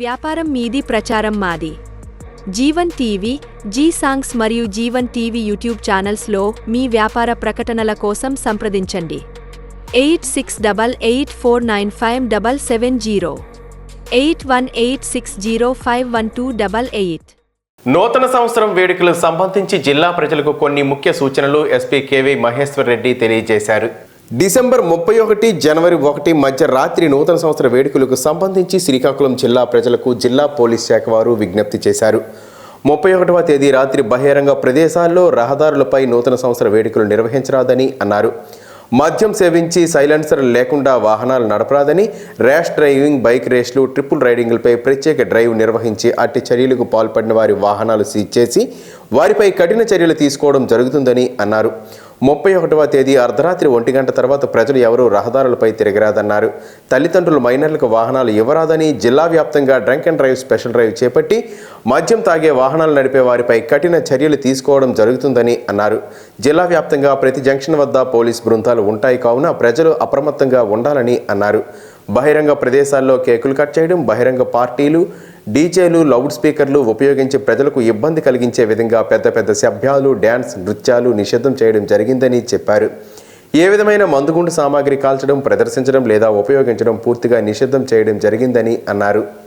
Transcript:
వ్యాపారం మీది ప్రచారం మాది. జీవన్ టీవీ జీ సాంగ్స్ మరియు జీవన్ టీవీ యూట్యూబ్ ఛానల్స్లో మీ వ్యాపార ప్రకటనల కోసం సంప్రదించండి. Eight six double eight four nine five double seven zero. Eight one eight six zero five one two double eight. నూతన సంవత్సరం వేడుకలకు సంబంధించి జిల్లా ప్రజలకు కొన్ని ముఖ్య సూచనలు ఎస్పీ కేవీ మహేశ్వర్ రెడ్డి తెలియజేశారు. డిసెంబర్ ముప్పై ఒకటి జనవరి ఒకటి మధ్య రాత్రి నూతన సంవత్సర వేడుకలకు సంబంధించి శ్రీకాకుళం జిల్లా ప్రజలకు జిల్లా పోలీస్ శాఖ వారు విజ్ఞప్తి చేశారు. ముప్పై ఒకటవ తేదీ రాత్రి బహిరంగ ప్రదేశాల్లో రహదారులపై నూతన సంవత్సర వేడుకలు నిర్వహించరాదని అన్నారు. మద్యం సేవించి సైలెన్సర్ లేకుండా వాహనాలు నడపరాదని ర్యాష్ డ్రైవింగ్ బైక్ రేస్లు ట్రిపుల్ రైడింగ్లపై ప్రత్యేక డ్రైవ్ నిర్వహించి అట్టి చర్యలకు పాల్పడిన వారి వాహనాలు సీజ్ చేసి వారిపై కఠిన చర్యలు తీసుకోవడం జరుగుతుందని అన్నారు. ముప్పై ఒకటవ తేదీ అర్ధరాత్రి ఒంటి గంట తర్వాత ప్రజలు ఎవరూ రహదారులపై తిరగరాదన్నారు. తల్లిదండ్రులు మైనర్లకు వాహనాలు ఇవ్వరాదని జిల్లా వ్యాప్తంగా drunk and drive special drive చేపట్టి మద్యం తాగే వాహనాలు నడిపే వారిపై కఠిన చర్యలు తీసుకోవడం జరుగుతుందని అన్నారు. జిల్లా వ్యాప్తంగా ప్రతి జంక్షన్ వద్ద పోలీస్ బృందాలు ఉంటాయి కావున ప్రజలు అప్రమత్తంగా ఉండాలని అన్నారు. బహిరంగ ప్రదేశాల్లో కేకులు కట్ చేయడం బహిరంగ పార్టీలు డీజేలు లౌడ్ స్పీకర్లు ఉపయోగించి ప్రజలకు ఇబ్బంది కలిగించే విధంగా పెద్ద పెద్ద సభ్యాలు డ్యాన్స్ నృత్యాలు నిషేధం చేయడం జరిగిందని చెప్పారు. ఏ విధమైన మందుగుండు సామాగ్రి కాల్చడం ప్రదర్శించడం లేదా ఉపయోగించడం పూర్తిగా నిషిద్ధం చేయడం జరిగిందని అన్నారు.